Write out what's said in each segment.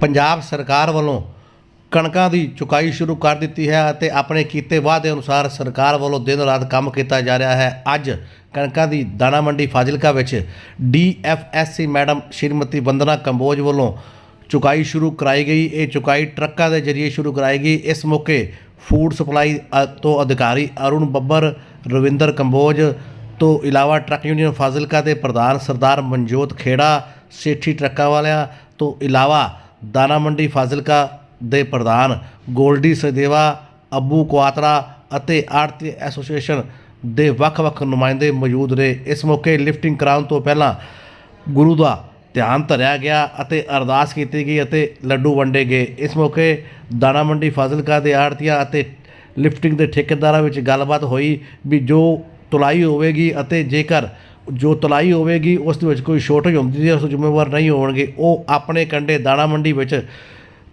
ਪੰਜਾਬ ਸਰਕਾਰ ਵੱਲੋਂ ਕਣਕਾਂ ਦੀ ਚੁਕਾਈ ਸ਼ੁਰੂ ਕਰ ਦਿੱਤੀ ਹੈ ਅਤੇ ਆਪਣੇ ਕੀਤੇ ਵਾਅਦੇ ਅਨੁਸਾਰ ਸਰਕਾਰ ਵੱਲੋਂ ਦਿਨ ਰਾਤ ਕੰਮ ਕੀਤਾ ਜਾ ਰਿਹਾ ਹੈ। ਅੱਜ ਕਣਕਾਂ ਦੀ ਦਾਣਾ ਮੰਡੀ ਫਾਜ਼ਿਲਕਾ ਵਿੱਚ ਡੀਐਫਐਸਸੀ ਮੈਡਮ ਸ਼੍ਰੀਮਤੀ ਵੰਦਨਾ ਕੰਬੋਜ ਵੱਲੋਂ ਚੁਕਾਈ ਸ਼ੁਰੂ ਕਰਾਈ ਗਈ। ਇਹ ਚੁਕਾਈ ਟਰੱਕਾਂ ਦੇ ਜ਼ਰੀਏ ਸ਼ੁਰੂ ਕਰਾਈ ਗਈ। ਇਸ ਮੌਕੇ ਫੂਡ ਸਪਲਾਈ ਤੋਂ ਅਧਿਕਾਰੀ ਅਰੁਣ ਬੱਬਰ, ਰਵਿੰਦਰ ਕੰਬੋਜ ਤੋਂ ਇਲਾਵਾ ਟਰੱਕ ਯੂਨੀਅਨ ਫਾਜ਼ਿਲਕਾ ਦੇ ਪ੍ਰਧਾਨ ਸਰਦਾਰ ਮਨਜੋਤ ਖੇੜਾ, ਸੇਠੀ ਟਰੱਕਾਂ ਵਾਲਿਆਂ ਤੋਂ ਇਲਾਵਾ ਦਾਣਾ ਮੰਡੀ ਫਾਜ਼ਿਲਕਾ ਦੇ ਪ੍ਰਧਾਨ ਗੋਲਡੀ ਸਦੇਵਾ, ਅੱਬੂ ਕੁਆਤਰਾ ਅਤੇ ਆੜਤੀ ਐਸੋਸੀਏਸ਼ਨ ਦੇ ਵੱਖ-ਵੱਖ ਨੁਮਾਇੰਦੇ ਮੌਜੂਦ ਰਹੇ। ਇਸ ਮੌਕੇ ਲਿਫਟਿੰਗ ਕਰਾਉਣ ਤੋਂ ਪਹਿਲਾਂ ਗੁਰੂ ਦਾ ਧਿਆਨ ਧਰਿਆ ਗਿਆ ਅਤੇ ਅਰਦਾਸ ਕੀਤੀ ਗਈ ਅਤੇ ਲੱਡੂ ਵੰਡੇ ਗਏ। ਇਸ ਮੌਕੇ ਦਾਣਾ ਮੰਡੀ ਫਾਜ਼ਿਲਕਾ ਦੇ ਆੜਤੀਆਂ ਅਤੇ ਲਿਫਟਿੰਗ ਦੇ ਠੇਕੇਦਾਰਾਂ ਵਿੱਚ ਗੱਲਬਾਤ ਹੋਈ ਵੀ ਜੋ ਤੁਲਾਈ ਹੋਵੇਗੀ ਅਤੇ ਜੇਕਰ ਜੋ ਤਲਾਈ ਹੋਵੇਗੀ, ਉਸ ਦੇ ਵਿੱਚ ਕੋਈ ਸ਼ੋਰਟੇਜ ਹੁੰਦੀ ਹੈ, ਉਸ ਜ਼ਿੰਮੇਵਾਰ ਨਹੀਂ ਹੋਣਗੇ। ਉਹ ਆਪਣੇ ਕੰਡੇ ਦਾਣਾ ਮੰਡੀ ਵਿੱਚ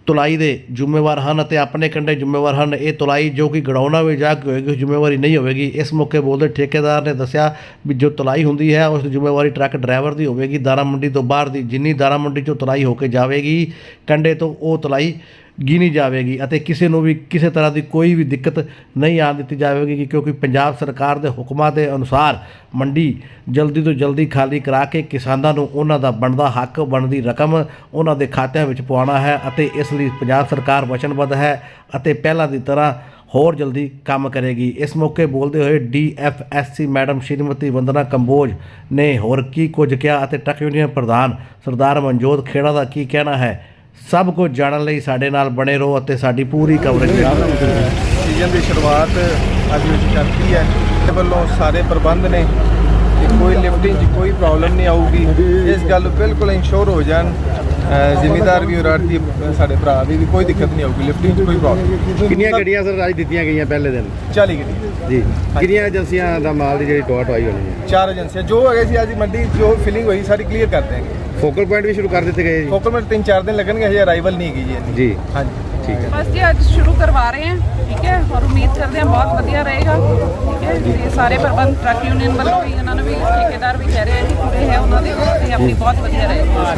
ਤੁਲਾਈ ਦੇ ਜ਼ਿੰਮੇਵਾਰ ਹਨ ਅਤੇ ਆਪਣੇ ਕੰਡੇ ਜ਼ਿੰਮੇਵਾਰ ਹਨ। ਇਹ ਤੁਲਾਈ ਜੋ ਕਿ ਗੜਾਉਣਾ ਵੀ ਜਾ ਕੇ ਹੋਏਗੀ ਜ਼ਿੰਮੇਵਾਰੀ ਨਹੀਂ ਹੋਵੇਗੀ। ਇਸ ਮੌਕੇ ਬੋਲਦੇ ਠੇਕੇਦਾਰ ਨੇ ਦੱਸਿਆ ਵੀ ਜੋ ਤੁਲਾਈ ਹੁੰਦੀ ਹੈ, ਉਸ ਦੀ ਜ਼ਿੰਮੇਵਾਰੀ ਟਰੱਕ ਡਰਾਈਵਰ ਦੀ ਹੋਵੇਗੀ। ਦਾਰਾ ਮੰਡੀ ਤੋਂ ਬਾਹਰ ਦੀ ਜਿੰਨੀ ਦਾਰਾ ਮੰਡੀ ਚੋਂ ਤੁਲਾਈ ਹੋ ਕੇ ਜਾਵੇਗੀ ਕੰਡੇ ਤੋਂ ਉਹ ਤੁਲਾਈ ਗਿਣੀ ਜਾਵੇਗੀ ਅਤੇ ਕਿਸੇ ਨੂੰ ਵੀ ਕਿਸੇ ਤਰ੍ਹਾਂ ਦੀ ਕੋਈ ਵੀ ਦਿੱਕਤ ਨਹੀਂ ਆਉਣ ਦਿੱਤੀ ਜਾਵੇਗੀ ਕਿਉਂਕਿ ਪੰਜਾਬ ਸਰਕਾਰ ਦੇ ਹੁਕਮਾਂ ਦੇ ਅਨੁਸਾਰ ਮੰਡੀ ਜਲਦੀ ਤੋਂ ਜਲਦੀ ਖਾਲੀ ਕਰਾ ਕੇ ਕਿਸਾਨਾਂ ਨੂੰ ਉਹਨਾਂ ਦਾ ਬਣਦਾ ਹੱਕ, ਬਣਦੀ ਰਕਮ ਉਹਨਾਂ ਦੇ ਖਾਤਿਆਂ ਵਿੱਚ ਪਵਾਉਣਾ ਹੈ ਅਤੇ ਇਸ ਲਈ ਪੰਜਾਬ ਸਰਕਾਰ ਵਚਨਬੱਧ ਹੈ ਅਤੇ ਪਹਿਲਾਂ ਦੀ ਤਰ੍ਹਾਂ ਹੋਰ ਜਲਦੀ ਕੰਮ ਕਰੇਗੀ। ਇਸ ਮੌਕੇ ਬੋਲਦੇ ਹੋਏ ਡੀਐਫਐਸਸੀ ਮੈਡਮ ਸ਼੍ਰੀਮਤੀ ਵੰਦਨਾ ਕੰਬੋਜ ਨੇ ਹੋਰ ਕੀ ਕੁਝ ਕਿਹਾ ਅਤੇ ਟਰੱਕ ਯੂਨੀਅਨ ਪ੍ਰਧਾਨ ਸਰਦਾਰ ਮਨਜੋਤ ਖੇੜਾ ਦਾ ਕੀ ਕਹਿਣਾ ਹੈ? ਸਭ ਕੁਝ ਜਾਣਨ ਲਈ ਸਾਡੇ ਨਾਲ ਬਣੇ ਰਹੋ ਅਤੇ ਸਾਡੀ ਪੂਰੀ ਕਵਰੇਜ ਸੀਜ਼ਨ ਦੀ ਸ਼ੁਰੂਆਤ ਅੱਜ ਵਿੱਚ ਕਰਤੀ ਹੈ। ਤੇ ਵੱਲੋਂ ਸਾਰੇ ਪ੍ਰਬੰਧ ਨੇ ਕਿ ਕੋਈ ਲਿਫਟਿੰਗ 'ਚ ਕੋਈ ਪ੍ਰੋਬਲਮ ਨਹੀਂ ਆਊਗੀ। ਇਸ ਗੱਲ ਬਿਲਕੁਲ ਇੰਸ਼ੋਰ ਹੋ ਜਾਣ ਜ਼ਿਮੀਂਦਾਰ ਵੀ ਔਰ ਆੜਤੀ ਸਾਡੇ ਭਰਾ ਵੀ ਵੀ ਕੋਈ ਦਿੱਕਤ ਨਹੀਂ ਆਊਗੀ ਲਿਫਟਿੰਗ 'ਚ ਕੋਈ ਪ੍ਰੋਬਲਮ ਕਿੰਨੀਆਂ ਗੱਡੀਆਂ ਸਰ ਅੱਜ ਦਿੱਤੀਆਂ ਗਈਆਂ ਪਹਿਲੇ ਦਿਨ? 40 ਗੱਡੀ ਜੀ। ਕਿੰਨੀਆਂ ਏਜੰਸੀਆਂ ਦਾ ਮਾਲ ਦੀ ਜਿਹੜੀ ਟੋਆ ਟਵਾਈ ਹੋਣੀ ਹੈ? ਚਾਰ ਏਜੰਸੀਆਂ ਜੋ ਹੈਗੇ ਸੀ ਅੱਜ ਮੰਡੀ ਜੋ ਫਿਲਿੰਗ ਹੋਈ ਸਾਰੀ ਕਲੀਅਰ ਕਰ ਦਿਆਂਗੇ। ਫੋਕਲ ਪੁਆਇੰਟ ਵੀ ਸ਼ੁਰੂ ਕਰ ਦਿੱਤੇ ਗਏ ਜੀ? ਫੋਕਲ ਤਿੰਨ ਚਾਰ ਦਿਨ ਲੱਗਣਗੇ ਹਜੇ ਅਰਾਈਵਲ ਨਹੀਂ ਹੈਗੀ ਜੀ। ਜੀ। ਹਾਂਜੀ। ਠੀਕ ਹੈ। ਬਸ ਜੀ ਅੱਜ ਸ਼ੁਰੂ ਕਰਵਾ ਰਹੇ ਹਾਂ ਠੀਕ ਹੈ ਔਰ ਉਮੀਦ ਕਰਦੇ ਹਾਂ ਬਹੁਤ ਵਧੀਆ ਰਹੇਗਾ ਠੀਕ ਹੈ ਤੇ ਸਾਰੇ ਪ੍ਰਬੰਧ ਟਰੱਕ ਯੂਨੀਅਨ ਵੱਲੋਂ ਵੀ ਉਹਨਾਂ ਨੂੰ ਵੀ ਠੇਕੇਦਾਰ ਵੀ ਕਹਿ ਰਹੇ ਆ ਕਿ ਪੂਰੇ ਹੈ ਉਹਨਾਂ ਦੇ ਤੇ ਆਪਣੀ ਬਹੁਤ ਵਧੀਆ ਰਹੇਗਾ।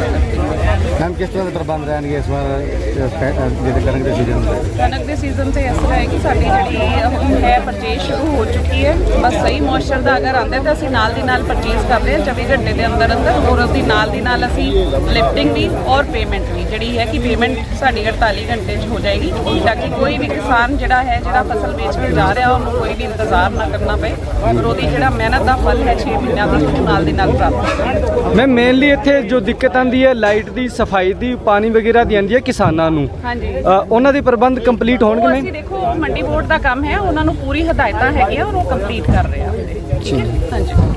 ਮੈਮ ਕਿਸ ਤਰ੍ਹਾਂ ਦੇ ਪ੍ਰਬੰਧ ਰਹਿਣਗੇ ਇਸ ਵਾਰ ਜਿਹੜੇ ਕਣਕ ਦੇ ਸੀਜ਼ਨ ਦੇ ਕਣਕ ਦੇ ਸੀਜ਼ਨ ਤੇ ਇਸ ਤਰ੍ਹਾਂ ਹੈ ਕਿ ਸਾਡੀ ਜਿਹੜੀ ਹੈ ਪਰਚੇਸ ਸ਼ੁਰੂ ਹੋ ਚੁੱਕੀ ਹੈ ਬਸ ਸਹੀ ਮੌਇਸਚਰ ਦਾ ਅਗਰ ਆਉਂਦਾ ਤਾਂ ਅਸੀਂ ਨਾਲ ਦੀ ਨਾਲ ਪਰਚੇਸ ਕਰਦੇ ਹਾਂ 24 ਘੰਟੇ ਦੇ ਅੰਦਰ ਅੰਦਰ ਔਰ ਉਹਦੀ ਨਾਲ ਦੀ ਨਾਲ ਅਸੀਂ ਲਿਫਟਿੰਗ ਵੀ ਔਰ ਪੇਮੈਂਟ ਵੀ ਜਿਹੜੀ ਹੈ ਕਿ ਪੇਮੈਂਟ ਸਾਡੀ 48 ਘੰਟੇ 'ਚ ਹੋ ਜਾਏਗੀ ਤਾਂ ਕਿ ਕੋਈ ਵੀ ਕਿਸਾਨ ਜਿਹੜਾ ਹੈ ਜਿਹੜਾ ਫਸਲ ਵੇਚ ਕੇ ਜਾ ਰਿਹਾ ਉਹਨੂੰ ਕੋਈ ਵੀ ਇੰਤਜ਼ਾਰ ਨਾ ਕਰਨਾ ਪਏ। ਔਰ ਉਹਦੀ ਜਿਹੜਾ ਮਿਹਨਤ ਦਾ ਫਲ ਹੈ 6 ਮਹੀਨਿਆਂ ਦੀ ਉਹ ਨਾਲ ਦੀ ਨਾਲ ਪ੍ਰਾਪਤ ਹੋਵੇ ਮੈਂ ਮੇਨਲੀ ਇੱਥੇ ਜੋ ਦਿੱਕਤ ਆਂਦੀ ਹੈ ਲਾਈਟ ਦੀ ਸਫ਼ਾਈ ਦੀ ਪਾਣੀ ਵਗੈਰਾ ਦੀ ਆਂਦੀ ਹੈ ਕਿਸਾਨਾਂ ਨੂੰ। ਹਾਂਜੀ। ਉਹਨਾਂ ਦੇ ਪ੍ਰਬੰਧ ਕੰਪਲੀਟ ਹੋਣਗੇ ਅਸੀਂ ਦੇਖੋ ਮੰਡੀ ਬੋਰਡ ਦਾ ਕੰਮ ਹੈ ਉਹਨਾਂ ਨੂੰ ਪੂਰੀ ਹਦਾਇਤਾਂ ਹੈਗੀਆਂ ਔਰ ਉਹ ਕੰਪਲੀਟ ਕਰ ਰਹੇ ਆ। ਠੀਕ ਹੈ ਹਾਂਜੀ।